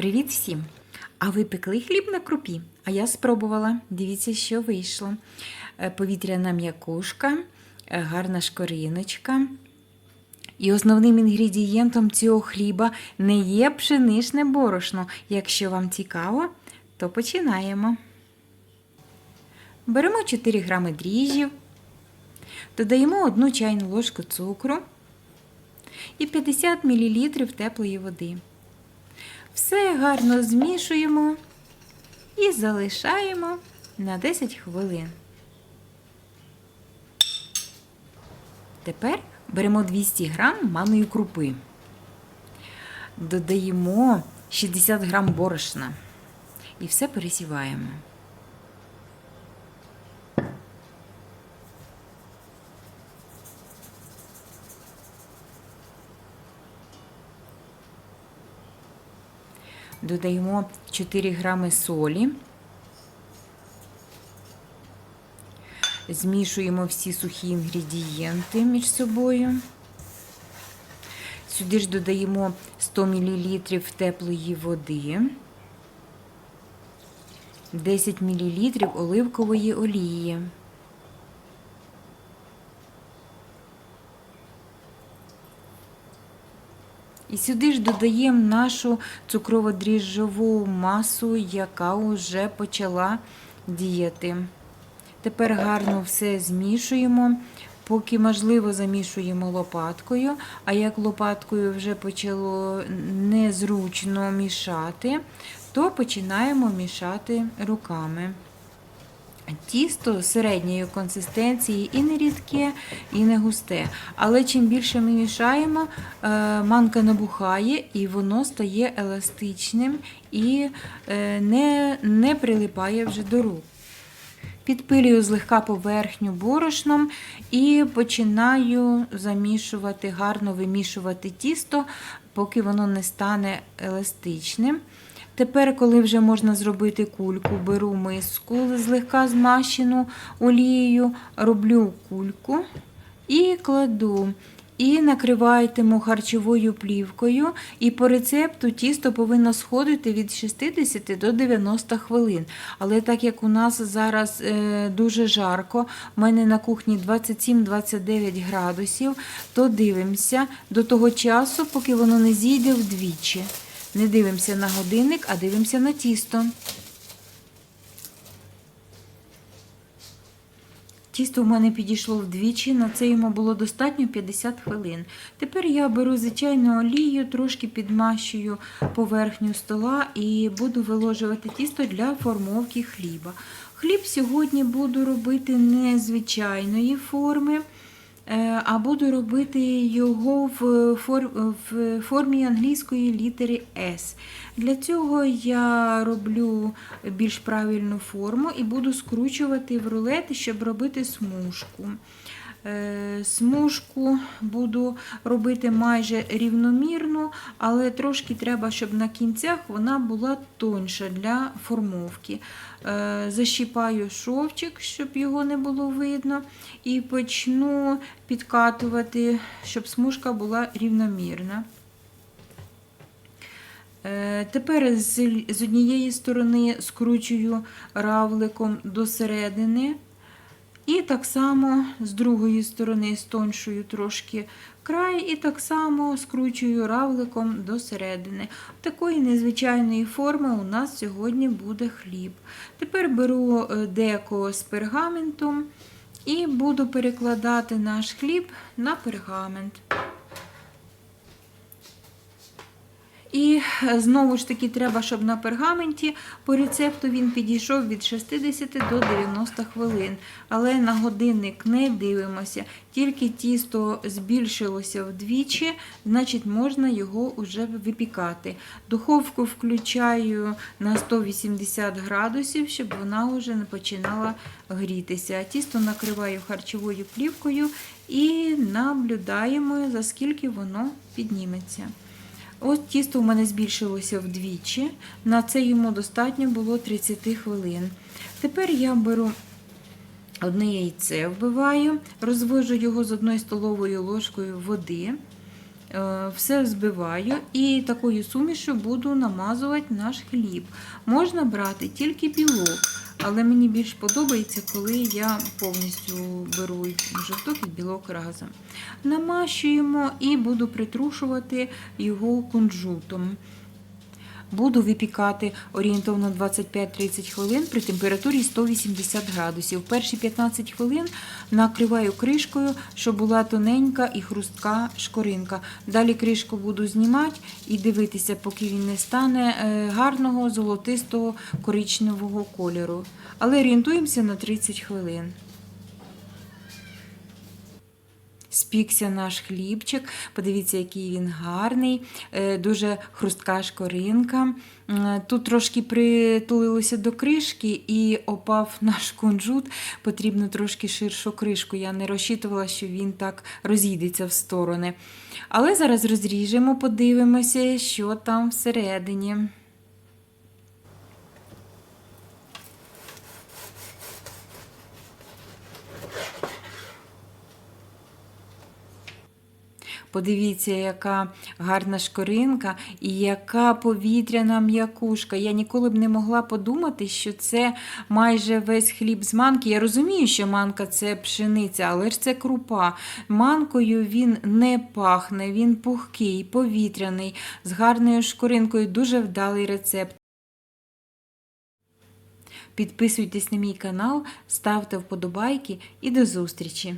Привіт всім! А ви пекли хліб на крупі? А я спробувала. Дивіться, що вийшло. Е, Повітряна м'якушка, е, гарна шкориночка. І основним інгредієнтом цього хліба не є пшеничне борошно. Якщо вам цікаво, то починаємо. Беремо 4 грами дріжджів, додаємо 1 чайну ложку цукру і 50 мл теплої води. Все гарно змішуємо і залишаємо на 10 хвилин. Тепер беремо 200 грам манної крупи. Додаємо 60 грам борошна і все пересіваємо. Додаємо 4 грами солі. Змішуємо всі сухі інгредієнти між собою. Сюди ж додаємо 100 мл теплої води, 10 мл оливкової олії. І сюди ж додаємо нашу цукрово-дріжджову масу, яка вже почала діяти. Тепер гарно все змішуємо, поки можливо замішуємо лопаткою, а як лопаткою вже почало незручно мішати, то починаємо мішати руками. Тісто середньої консистенції і не рідке, і не густе. Але чим більше ми мішаємо, е, манка набухає і воно стає еластичним і е, не, не прилипає вже до рук. Підпилюю злегка поверхню борошном і починаю замішувати, гарно вимішувати тісто, поки воно не стане еластичним. Тепер, коли вже можна зробити кульку, беру миску злегка змащену олією, роблю кульку і кладу. І накриваємо харчовою плівкою. І по рецепту тісто повинно сходити від 60 до 90 хвилин. Але так як у нас зараз е, дуже жарко, у мене на кухні 27-29 градусів, то дивимося до того часу, поки воно не зійде вдвічі. Не дивимося на годинник, а дивимося на тісто. Тісто в мене підійшло вдвічі, на це йому було достатньо 50 хвилин. Тепер я беру звичайну олію, трошки підмащую поверхню стола і буду виложувати тісто для формовки хліба. Хліб сьогодні буду робити не звичайної форми, а буду робити його в формі англійської літери S. Для цього я роблю більш правильну форму і буду скручувати в рулети, щоб робити смужку. Е, Смужку буду робити майже рівномірно, але трошки треба, щоб на кінцях вона була тонша для формовки. Е, Защіпаю шовчик, щоб його не було видно, і почну підкатувати, щоб смужка була рівномірна. Е, Тепер з однієї сторони скручую равликом до середини. І так само з другої сторони стоншую трошки край, і так само скручую равликом до середини. Такої незвичайної форми у нас сьогодні буде хліб. Тепер беру е, деко з пергаментом і буду перекладати наш хліб на пергамент. І е, знову ж таки треба, щоб на пергаменті по рецепту він підійшов від 60 до 90 хвилин. Але на годинник не дивимося, тільки тісто збільшилося вдвічі, значить можна його вже випікати. Духовку включаю на 180 градусів, щоб вона вже не починала грітися. Тісто накриваю харчовою плівкою і наблюдаємо, за скільки воно підніметься. Ось тісто у мене збільшилося вдвічі. На це йому достатньо було 30 хвилин. Тепер я беру одне яйце, вбиваю, розвожу його з одною столовою ложкою води Е, Все збиваю і такою сумішю буду намазувати наш хліб. Можна брати тільки білок, але мені більш подобається, коли я повністю беру жовток і білок разом. Намащуємо і буду притрушувати його кунжутом. Буду випікати орієнтовно 25-30 хвилин при температурі 180 градусів. Перші 15 хвилин накриваю кришкою, щоб була тоненька і хрустка шкоринка. Далі кришку буду знімати і дивитися, поки він не стане е, гарного золотистого коричневого кольору. Але орієнтуємося на 30 хвилин. Спікся наш хлібчик. Подивіться, який він гарний, е, дуже хрустка шкоринка. Тут трошки притулилося до кришки і опав наш кунжут. Потрібно трошки ширшу кришку. Я не розчитувала, що він так розійдеться в сторони. Але зараз розріжемо, подивимося, що там всередині. Подивіться, яка гарна шкоринка і яка повітряна м'якушка. Я ніколи б не могла подумати, що це майже весь хліб з манки. Я розумію, що манка це пшениця, але ж це крупа. Манкою він не пахне, він пухкий, повітряний, з гарною шкоринкою. Дуже вдалий рецепт. Підписуйтесь на мій канал, ставте вподобайки і до зустрічі!